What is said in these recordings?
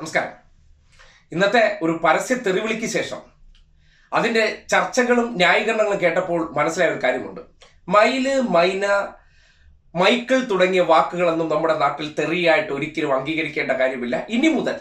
നമസ്കാരം. ഇന്നത്തെ ഒരു പരസ്യ തെറിവിളിക്ക് ശേഷം അതിന്റെ ചർച്ചകളും ന്യായീകരണങ്ങളും കേട്ടപ്പോൾ മനസ്സിലായ ഒരു കാര്യമുണ്ട്. മയിൽ മൈന മൈക്കിൾ തുടങ്ങിയ വാക്കുകളൊന്നും നമ്മുടെ നാട്ടിൽ തെറിയായിട്ട് ഒരിക്കലും അംഗീകരിക്കേണ്ട കാര്യമില്ല. ഇനി മുതൽ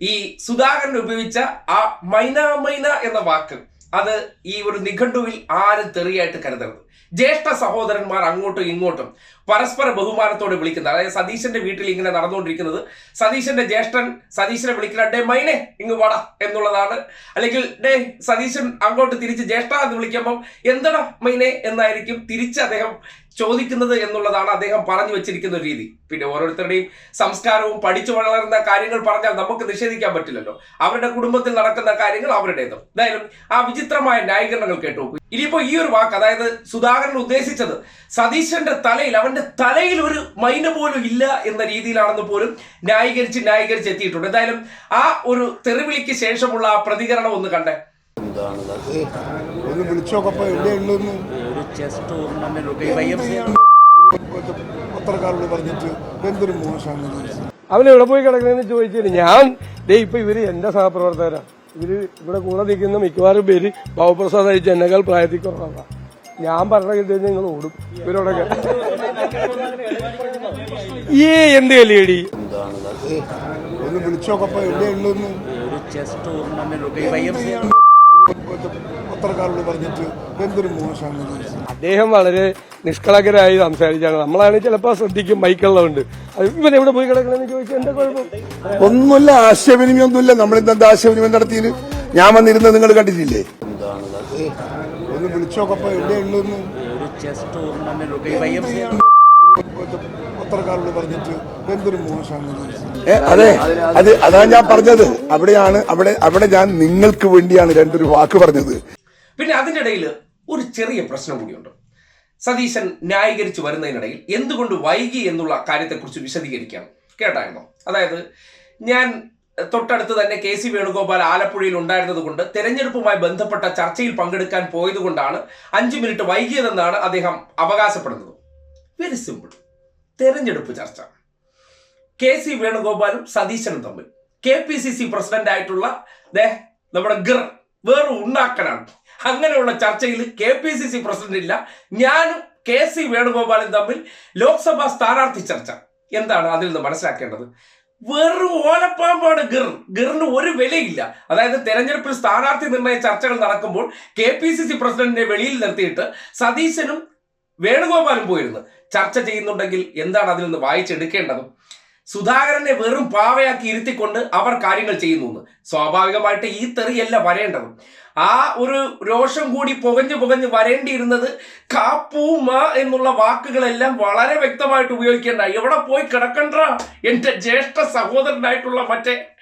ഈ സുധാകരൻ ഉപയോഗിച്ച ആ മൈന മൈന എന്ന വാക്ക് അത് ഈ ഒരു നിഘണ്ടുവിൽ ആരും തെറിയായിട്ട് കരുതരുത്. ജ്യേഷ്ഠ സഹോദരന്മാർ അങ്ങോട്ടും ഇങ്ങോട്ടും പരസ്പര ബഹുമാനത്തോടെ വിളിക്കുന്നത്. അതായത് സതീശന്റെ വീട്ടിൽ ഇങ്ങനെ നടന്നുകൊണ്ടിരിക്കുന്നത്. സതീശന്റെ ജ്യേഷ്ഠൻ സതീശനെ വിളിക്കുന്ന ഡേ മൈനെ ഇങ്ങ് വട എന്നുള്ളതാണ്. അല്ലെങ്കിൽ ഡേ സതീശൻ അങ്ങോട്ട് തിരിച്ച് ജ്യേഷ്ഠ എന്ന് വിളിക്കുമ്പം എന്തടാ മൈനെ എന്നായിരിക്കും തിരിച്ച് അദ്ദേഹം ചോദിക്കുന്നത് എന്നുള്ളതാണ് അദ്ദേഹം പറഞ്ഞു വെച്ചിരിക്കുന്ന രീതി. പിന്നെ ഓരോരുത്തരുടെയും സംസ്കാരവും പഠിച്ചു വളർന്ന കാര്യങ്ങൾ പറഞ്ഞാൽ നമുക്ക് നിഷേധിക്കാൻ പറ്റില്ലല്ലോ. അവരുടെ കുടുംബത്തിൽ നടക്കുന്ന കാര്യങ്ങൾ അവരുടേതും. എന്തായാലും ആ വിചിത്രമായ ന്യായീകരണങ്ങൾ കേട്ടു ഇനിയിപ്പോ ഈ ഒരു വാക്ക് അതായത് സുധാകരൻ ഉദ്ദേശിച്ചത് സതീശന്റെ തലയിൽ അവന്റെ തലയിൽ ഒരു മൈന പോലും ഇല്ല എന്ന രീതിയിലാണെന്ന് പോലും ന്യായീകരിച്ച് ന്യായീകരിച്ച് എത്തിയിട്ടുണ്ട്. എന്തായാലും ആ ഒരു തെറിവിളിക്ക് ശേഷമുള്ള ആ പ്രതികരണം ഒന്ന് കണ്ടേ. ഒന്ന് വിളിച്ചോക്കപ്പോ എവിടെയുള്ളതെന്ന് ഒരു ചെസ് പത്രക്കാരോട് പറഞ്ഞിട്ട് എന്തൊരു മോശമാണ് അവൻ എവിടെ പോയി കിടക്കണെന്ന് ചോദിച്ചില്ല ഞാൻ ദേ ഇപ്പൊ ഇവർ എന്റെ സഹപ്രവർത്തകരാണ് ഇവർ ഇവിടെ കൂടെ നിൽക്കുന്ന മിക്കവാറും പേര് ബാബുപ്രസാദ് അയച്ച എന്നെക്കാൾ പ്രായത്തിൽ കുറവാണ് ഞാൻ പറഞ്ഞ കിട്ടിയ നിങ്ങൾ ഓടും. ഇവരോടൊക്കെ ഈ എന്ത് കലിയടി ഒന്ന് വിളിച്ചോക്കപ്പോ എവിടെയുള്ളതെന്ന് ഒരു ചെസ് ടൂർണമെന്റ് പത്രക്കാരോട് പറഞ്ഞിട്ട് എന്തൊരു മോശമാണ് അദ്ദേഹം വളരെ നിഷ്കളങ്കരായി സംസാരിച്ചാണ്. നമ്മളാണ് ചിലപ്പോ ശ്രദ്ധിക്കും ബൈക്കുള്ളതുണ്ട് ഇവൻ എവിടെ പോയി കിടക്കണമെന്ന് ചോദിച്ചാൽ എന്താ കുഴപ്പം? ഒന്നുമില്ല ആശയവിനിമയം ഒന്നുമില്ല നമ്മൾ ഇന്നത്തെ ആശയവിനിമയം നടത്തിയത്? ഞാൻ വന്നിരുന്നത് നിങ്ങൾ കണ്ടിട്ടില്ലേ? ഒന്ന് വിളിച്ചോക്കപ്പോ എവിടെയുള്ളതെന്ന് പത്രക്കാരോട് പറഞ്ഞിട്ട് എന്തൊരു മോശമാണ് അതെ. അത് അതാണ് ഞാൻ പറഞ്ഞത്. അവിടെയാണ് അവിടെ അവിടെ ഞാൻ നിങ്ങൾക്ക് വേണ്ടിയാണ് രണ്ടൊരു വാക്ക് പറഞ്ഞത്. പിന്നെ അതിന്റെ ഇടയിൽ ഒരു ചെറിയ പ്രശ്നം കൂടിയുണ്ട്. സതീശൻ ന്യായീകരിച്ചു വരുന്നതിനിടയിൽ എന്തുകൊണ്ട് വൈകി എന്നുള്ള കാര്യത്തെക്കുറിച്ച് വിശദീകരിക്കാം. കേട്ടായിരുന്നോ? അതായത് ഞാൻ തൊട്ടടുത്ത് തന്നെ കെ സി വേണുഗോപാൽ ആലപ്പുഴയിൽ ഉണ്ടായിരുന്നത് കൊണ്ട് തെരഞ്ഞെടുപ്പുമായി ബന്ധപ്പെട്ട ചർച്ചയിൽ പങ്കെടുക്കാൻ പോയതുകൊണ്ടാണ് അഞ്ചു മിനിറ്റ് വൈകിയതെന്നാണ് അദ്ദേഹം അവകാശപ്പെടുന്നത്. വെരി സിമ്പിൾ തെരഞ്ഞെടുപ്പ് ചർച്ച. കെ സി വേണുഗോപാലും സതീശനും തമ്മിൽ. K P C C president ആയിട്ടുള്ള ദേ നമ്മുടെ ഗിർ വേറെ ഉണ്ടാക്കനാണ്. അങ്ങനെയുള്ള ചർച്ചയിൽ K P C C president ഇല്ല ഞാനും കെ സി വേണുഗോപാലും തമ്മിൽ ലോക്സഭാ സ്ഥാനാർത്ഥി ചർച്ച. എന്താണ് അതിൽ നിന്ന് മനസ്സിലാക്കേണ്ടത്? വെറും ഓലപ്പാമ്പാണ് ഗിർ. ഗിറിന് ഒരു വിലയില്ല. അതായത് തെരഞ്ഞെടുപ്പിൽ സ്ഥാനാർത്ഥി നിർണയ ചർച്ചകൾ നടക്കുമ്പോൾ കെ പി സി സി പ്രസിഡന്റിനെ വെളിയിൽ നിർത്തിയിട്ട് സതീശനും വേണുഗോപാലും പോയിരുന്നു. ചർച്ച ചെയ്യുന്നുണ്ടെങ്കിൽ എന്താണ് അതിൽ നിന്ന് വായിച്ചെടുക്കേണ്ടത്? സുധാകരനെ വെറും പാവയാക്കി ഇരുത്തിക്കൊണ്ട് അവർ കാര്യങ്ങൾ ചെയ്യുന്നു. സ്വാഭാവികമായിട്ട് ഈ തെറിയല്ല വരേണ്ടത്. ആ ഒരു രോഷം കൂടി പുകഞ്ഞു പുകഞ്ഞു വരേണ്ടിയിരുന്നത് കാപ്പൂ മ എന്നുള്ള വാക്കുകളെല്ലാം വളരെ വ്യക്തമായിട്ട് ഉപയോഗിക്കേണ്ട. എവിടെ പോയി കിടക്കണ്ട? എന്റെ ജ്യേഷ്ഠ സഹോദരനായിട്ടുള്ള മറ്റേ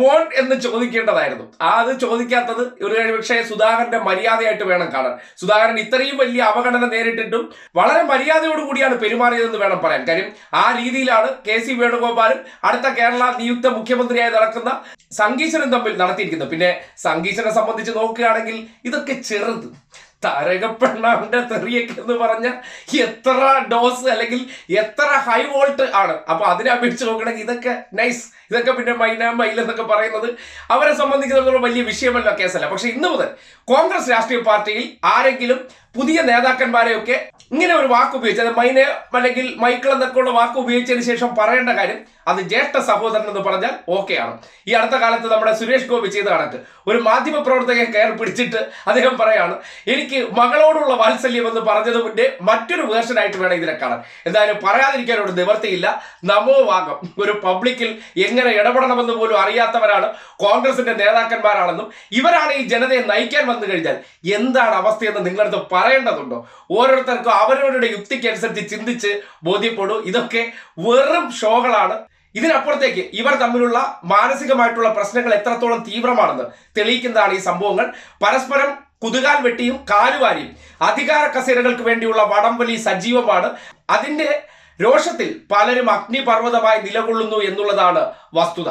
മോൻ എന്ന് ചോദിക്കേണ്ടതായിരുന്നു. അത് ചോദിക്കാത്തത് ഒരു പക്ഷേ സുധാകരന്റെ മര്യാദയായിട്ട് വേണം കാണാൻ. സുധാകരൻ ഇത്രയും വലിയ അവഗണന നേരിട്ടിട്ടും വളരെ മര്യാദയോടുകൂടിയാണ് പെരുമാറിയതെന്ന് വേണം പറയാൻ. കാര്യം ആ രീതിയിലാണ് കെ സി വേണുഗോപാലും അടുത്ത കേരള നിയുക്ത മുഖ്യമന്ത്രിയായി നടക്കുന്ന സംഗീശനും തമ്മിൽ നടത്തിയിരിക്കുന്നത്. പിന്നെ സംഗീശനെ സംബന്ധിച്ച് നോക്കുകയാണെങ്കിൽ ഇതൊക്കെ ചെറുത്. താരകപ്പെണ്ണാന്റെ തെറിയൊക്കെ എന്ന് പറഞ്ഞ എത്ര ഡോസ് അല്ലെങ്കിൽ എത്ര ഹൈ വോൾട്ട് ആണ്. അപ്പൊ അതിനെ അപേക്ഷിച്ച് നോക്കണമെങ്കിൽ ഇതൊക്കെ നൈസ് ഇതൊക്കെ പിന്നെ മൈന മൈൽ എന്നൊക്കെ പറയുന്നത് അവരെ സംബന്ധിച്ചിടത്തോളം വലിയ വിഷയമല്ല കേസല്ല. പക്ഷെ ഇന്ന് മുതൽ കോൺഗ്രസ് രാഷ്ട്രീയ പാർട്ടിയിൽ ആരെങ്കിലും പുതിയ നേതാക്കന്മാരെയൊക്കെ ഇങ്ങനെ ഒരു വാക്ക് ഉപയോഗിച്ച് അത് മൈനെ അല്ലെങ്കിൽ മൈക്കിൾ എന്നൊക്കെയുള്ള വാക്ക് ഉപയോഗിച്ചതിന് ശേഷം പറയേണ്ട കാര്യം അത് ജ്യേഷ്ഠ സഹോദരൻ എന്ന് പറഞ്ഞാൽ ആണ്. ഈ അടുത്ത കാലത്ത് നമ്മുടെ സുരേഷ് ഗോപി ചെയ്ത കണക്ക്. ഒരു മാധ്യമ പ്രവർത്തകയെ കയറി പിടിച്ചിട്ട് അദ്ദേഹം പറയാണ് എനിക്ക് മകളോടുള്ള വാത്സല്യം എന്ന് പറഞ്ഞതിന്റെ മറ്റൊരു വേർഷനായിട്ട് വേണം ഇതിനെ കാണാൻ. എന്തായാലും പറയാതിരിക്കാനോട് നിവർത്തിയില്ല. നമോ വാഗം. ഒരു പബ്ലിക്കിൽ എങ്ങനെ ഇടപെടണമെന്ന് പോലും അറിയാത്തവരാണ് കോൺഗ്രസിന്റെ നേതാക്കന്മാരാണെന്നും ഇവരാണ് ഈ ജനതയെ നയിക്കാൻ വന്നു കഴിഞ്ഞാൽ എന്താണ് അവസ്ഥയെന്ന് നിങ്ങളടുത്ത് പറയേണ്ടതുണ്ടോ? ഓരോരുത്തർക്കും അവരവരുടെ യുക്തിക്കനുസരിച്ച് ചിന്തിച്ച് ബോധ്യപ്പെടൂ. ഇതൊക്കെ വെറും ഷോകളാണ്. ഇതിനപ്പുറത്തേക്ക് ഇവർ തമ്മിലുള്ള മാനസികമായിട്ടുള്ള പ്രശ്നങ്ങൾ എത്രത്തോളം തീവ്രമാണെന്ന് തെളിയിക്കുന്നതാണ് ഈ സംഭവങ്ങൾ. പരസ്പരം കുതുകാൽ വെട്ടിയും കാലുവാരിയും അധികാര കസേരകൾക്ക് വേണ്ടിയുള്ള വടംവലി സജീവമാണ്. അതിന്റെ രോഷത്തിൽ പലരും അഗ്നിപർവതമായി നിലകൊള്ളുന്നു എന്നുള്ളതാണ് വസ്തുത.